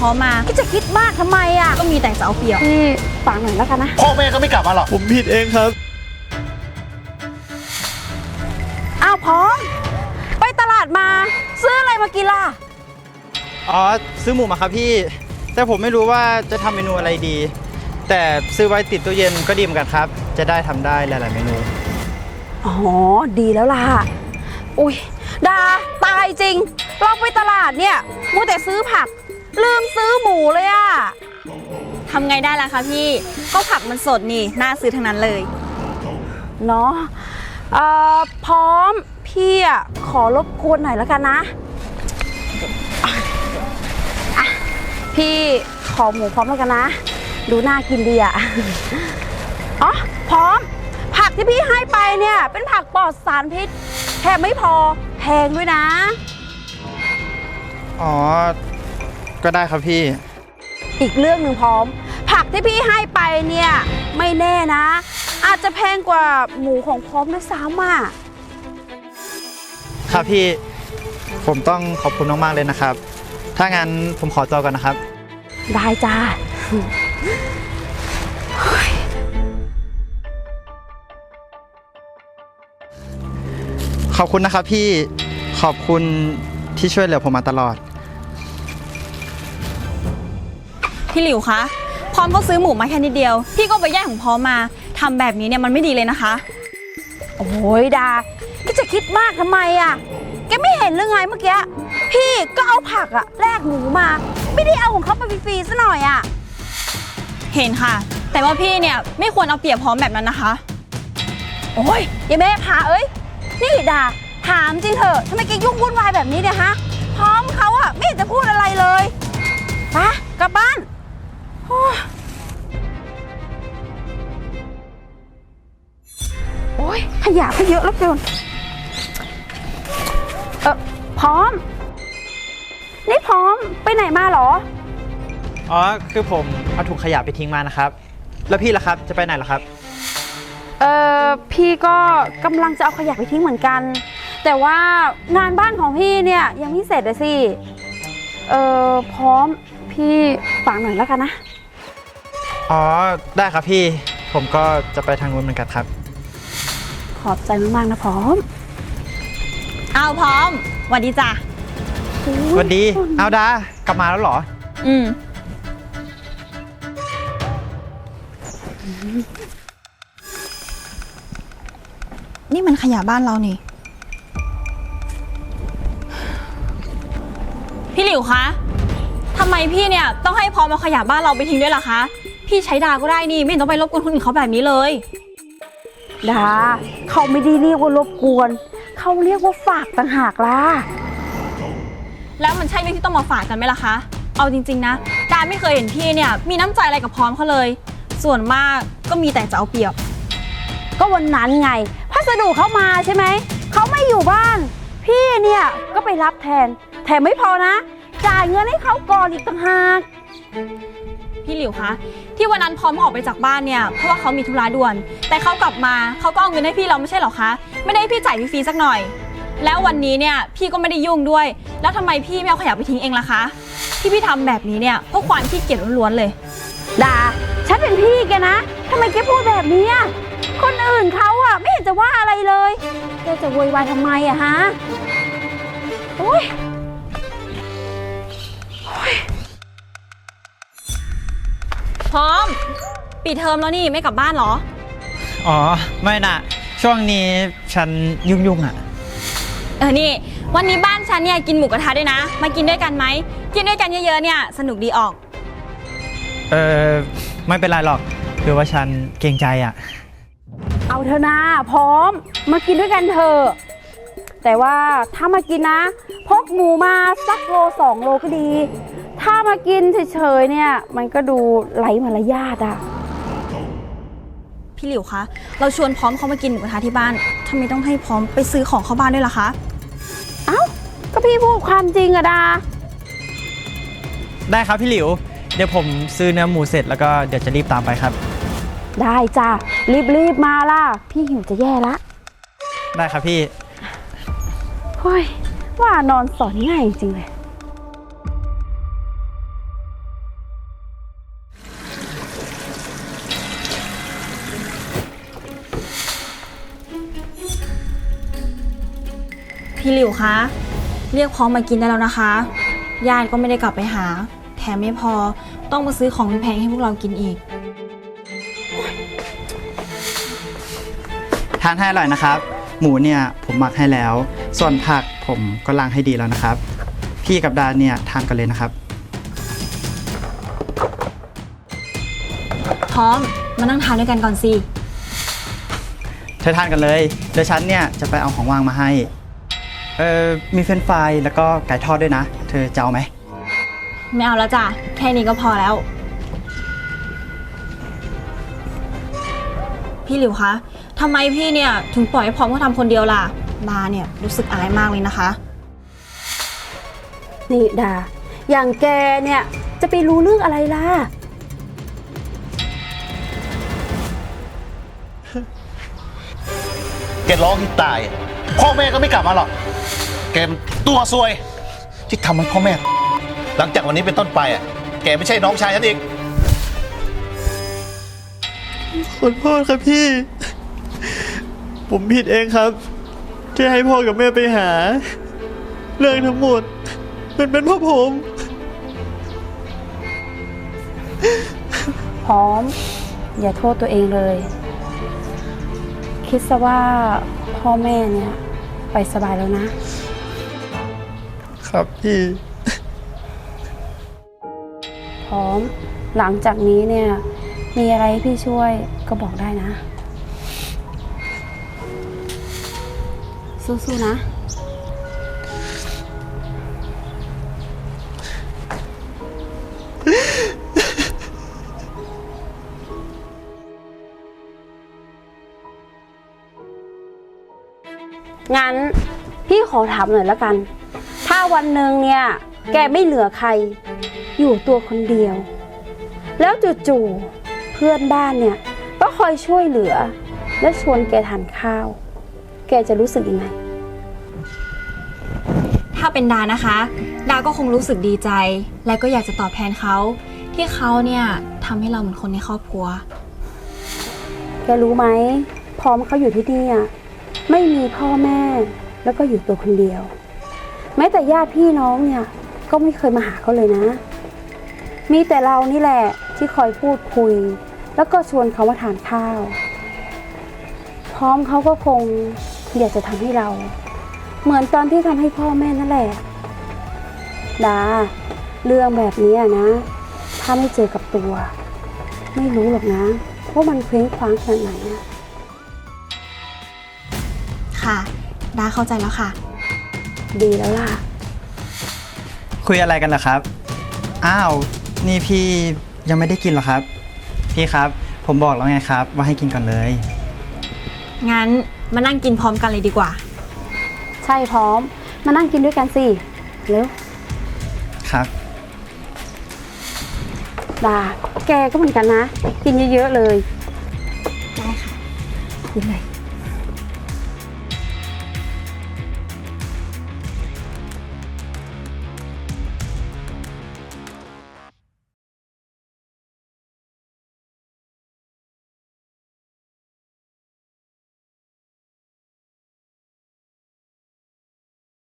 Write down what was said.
พร้อมมาก็จะคิดมากทำไมอะก็มีแต่จะเอาเปรียบพี่ฝากหน่อยแล้วกันนะ พ่อแม่ก็ไม่กลับมาหรอก ผมผิดเองครับ อ้าวพร้อม ไปตลาดมา ซื้ออะไรมากินล่ะ อ๋อ ซื้อหมูมาครับพี่ แต่ผมไม่รู้ว่าจะทำเมนูอะไรดี แต่ซื้อไว้ติดตู้เย็นก็ดีเหมือนกันครับ จะได้ทำได้หลาย ๆ เมนู อ๋อ ดีแล้วล่ะ อุ้ยดาตายจริง เราไปตลาดเนี่ยมัวแต่ซื้อผัก ลืมซื้อหมูเลยอะทำไงได้ล่ะคะพี่ ก็ผักมันสดนี่ น่าซื้อทั้งนั้นเลยเนาะเอ่อพร้อมพี่อะขอรบกวนหน่อยแล้วกันนะอะพี่ขอหมูพร้อมแล้วกันนะ ดูน่ากินดีอะอ๋อพร้อม ผักที่พี่ให้ไปเนี่ย เป็นผักปลอดสารพิษแถมไม่พอแพงด้วยนะ อ๋อ ก็ได้ครับพี่ อีกเรื่องหนึ่งพร้อม ผักที่พี่ให้ไปเนี่ยไม่แน่นะ อาจจะแพงกว่าหมูของพร้อมด้วยซ้ำอะครับพี่ ผมต้องขอบคุณมากๆเลยนะครับ ถ้างั้นผมขอตัวก่อนนะครับ ได้จ้า ขอบคุณนะครับพี่ ขอบคุณที่ช่วยเหลือผมมาตลอด พี่หลิวคะ พร้อมก็ซื้อหมูมาแค่นิดเดียว พี่ก็ไปแย่งของพร้อมมาทำแบบนี้เนี่ยมันไม่ดีเลยนะคะ โอ้ยดาแกจะคิดมากทำไมอะ แกไม่เห็นเรื่องไงเมื่อกี้ พี่ก็เอาผักอะแลกหมูมา ไม่ได้เอาของเขาไปฟรีๆซะหน่อยอะ เห็นค่ะ แต่ว่าพี่เนี่ยไม่ควรเอาเปรียบพร้อมแบบนั้นนะคะ โอ้ยยายแม่พาเอ้ย นี่ดาถามจริงเถอะทำไมแกยุ่งวุ่นวายแบบนี้เนี่ยฮะ พร้อมเขาอะไม่เห็นจะพูดอะไรเลย ไปะกลับบ้าน โอ้ยโอ้ยขยะก็เยอะแล้วเกิน เออพร้อม นี่พร้อมไปไหนมาเหรอ อ๋อ คือผมเอาถุงขยะไปทิ้งมานะครับ แล้วพี่ล่ะครับ จะไปไหนล่ะครับ เออพี่ก็กำลังจะเอาขยะไปทิ้งเหมือนกัน แต่ว่างานบ้านของพี่เนี่ยยังไม่เสร็จเลยสิ เออพร้อมพี่ฝากหน่อยแล้วกันนะ อ๋อ ได้ครับพี่ ผมก็จะไปทางนู้นเหมือนกันครับ ขอบใจมาก ๆ นะพร้อมเอาพร้อมหวัสดีจ้ะสวัสดี เอาดากลับมาแล้วเหรอ อืม นี่มันขยะบ้านเรานี่ พี่หลิวคะทำไมพี่เนี่ยต้องให้พร้อมเอาขยะบ้านเราไปทิ้งด้วยล่ะคะ พี่ใช้ดาก็ได้นี่ ไม่เห็นต้องไปรบกวนคนอื่นเขาแบบนี้เลย ดาเขาไม่ได้เรียกว่ารบกวน เขาเรียกว่าฝากต่างหากล่ะ แล้วมันใช่เรื่องที่ต้องมาฝากกันไหมล่ะคะ เอาจริง ๆ นะ ดาไม่เคยเห็นพี่เนี่ย มีน้ำใจอะไรกับพร้อมเขาเลย ส่วนมากก็มีแต่จะเอาเปรียบ ก็วันนั้นไง พัสดุเขามาใช่ไหม เขาไม่อยู่บ้าน พี่เนี่ยก็ไปรับแทน แถมไม่พอนะ จ่ายเงินให้เขาก่อนอีกต่างหาก พี่หลิวคะ ที่วันนั้นพร้อมออกไปจากบ้านเนี่ยเพราะว่าเขามีธุระด่วน แต่เขากลับมาเขาก็เอาเงินให้พี่เราไม่ใช่เหรอคะ ไม่ได้ให้พี่จ่ายฟรีๆสักหน่อย แล้ววันนี้เนี่ยพี่ก็ไม่ได้ยุ่งด้วย แล้วทำไมพี่ไม่เอาขยะไปทิ้งเองล่ะคะ ที่พี่ทำแบบนี้เนี่ยเพราะความขี้เกียจล้วนๆเลย ดาฉันเป็นพี่แกนะทำไมแกพูดแบบนี้อะคนอื่นเขาอะไม่เห็นจะว่าอะไรเลยแกจะโวยวายทำไมอะฮะโอ้ย พร้อม ปิดเทอมแล้วนี่ไม่กลับบ้านเหรอ อ๋อ ไม่น่ะ ช่วงนี้ฉันยุ่งๆอะ เออนี่ วันนี้บ้านฉันเนี่ยกินหมูกระทะด้วยนะ มากินด้วยกันไหม กินด้วยกันเยอะๆเนี่ยสนุกดีออก เออไม่เป็นไรหรอก คือว่าฉันเกรงใจอะ เอาเถอะนะพร้อม มากินด้วยกันเถอะแต่ว่าถ้ามากินนะ พกหมูมาสักโลสองโลก็ดี ถ้ามากินเฉยๆเนี่ย มันก็ดูไร้มารยาทอะพี่หลิวคะ เราชวนพร้อมเขามากินหมูกระทะที่บ้านทำไมต้องให้พร้อมไปซื้อของเข้าบ้านด้วยล่ะคะ เอ้า ก็พี่พูดความจริงอะดา ได้ครับพี่หลิว เดี๋ยวผมซื้อเนื้อหมูเสร็จแล้วก็เดี๋ยวจะรีบตามไปครับ ได้จ้ะรีบๆมาล่ะ พี่หิวจะแย่ละได้ครับพี่ เฮ้ยว่านอนสอนง่ายจริงเลย พี่หลิวคะ เรียกพร้อมมากินได้แล้วนะคะ ญาติก็ไม่ได้กลับไปหา แถมไม่พอต้องมาซื้อของแพงๆให้พวกเรากินอีก ทานให้อร่อยนะครับ หมูเนี่ยผมหมักให้แล้ว ส่วนผักผมก็ล้างให้ดีแล้วนะครับ พี่กับดาเนี่ยทานกันเลยนะครับ พร้อมมานั่งทานด้วยกันก่อนสิ เธอทานกันเลยเดี๋ยวฉันเนี่ยจะไปเอาของวางมาให้ เออมีเฟรนช์ฟรายแล้วก็ไก่ทอดด้วยนะ เธอจะเอาไหม ไม่เอาแล้วจ้ะ แค่นี้ก็พอแล้ว พี่หลิวคะทำไมพี่เนี่ยถึงปล่อยให้พร้อมเขาทำคนเดียวล่ะดาเนี่ยรู้สึกอายมากเลยนะคะ นี่ดา อย่างแกเนี่ยจะไปรู้เรื่องอะไรล่ะ แกร้องที่ตายอะพ่อแม่ก็ไม่กลับมาหรอกแกมันตัวซวย ที่ทำให้พ่อแม่ หลังจากวันนี้เป็นต้นไปอะ แกไม่ใช่น้องชายฉันอีก ขอโทษครับพี่ ผมผิดเองครับ ที่ให้พ่อกับแม่ไปหา เรื่องทั้งหมด มันเป็นเพราะผม พร้อม อย่าโทษตัวเองเลย คิดซะว่าพ่อแม่เนี่ย ไปสบายแล้วนะ ครับพี่พร้อม หลังจากนี้เนี่ย มีอะไรให้พี่ช่วยก็บอกได้นะ สู้ๆนะ งั้น พี่ขอถามหน่อยแล้วกัน ถ้าวันหนึ่งเนี่ย แกไม่เหลือใคร อยู่ตัวคนเดียว แล้วจู่ๆเพื่อนบ้านเนี่ย ก็คอยช่วยเหลือ และชวนแกทานข้าว แกจะรู้สึกยังไง ถ้าเป็นดานะคะ ดาก็คงรู้สึกดีใจ และก็อยากจะตอบแทนเขา ที่เขาเนี่ยทำให้เราเหมือนคนในครอบครัว แกรู้ไหม พร้อมเขาอยู่ที่นี่อะไม่มีพ่อแม่ แล้วก็อยู่ตัวคนเดียว แม้แต่ญาติพี่น้องเนี่ย ก็ไม่เคยมาหาเขาเลยนะ มีแต่เรานี่แหละที่คอยพูดคุย แล้วก็ชวนเขามาทานข้าว พร้อมเขาก็คงอยากจะทำให้เรา เหมือนตอนที่ทำให้พ่อแม่นั่นแหละดาเรื่องแบบนี้นะ ถ้าไม่เจอกับตัว ไม่รู้หรอกนะว่ามันเคว้งคว้างขนาดไหนอะค่ะ ดาเข้าใจแล้วค่ะ ดีแล้วล่ะ คุยอะไรกันล่ะครับ อ้าว นี่พี่ยังไม่ได้กินเหรอครับ พี่ครับ ผมบอกแล้วไงครับ ว่าให้กินก่อนเลย งั้นมานั่งกินพร้อมกันเลยดีกว่า ใช่พร้อม มานั่งกินด้วยกันสิ เร็ว ครับ ดา แกก็เหมือนกันนะ กินเยอะๆเลย ได้ค่ะกินเลย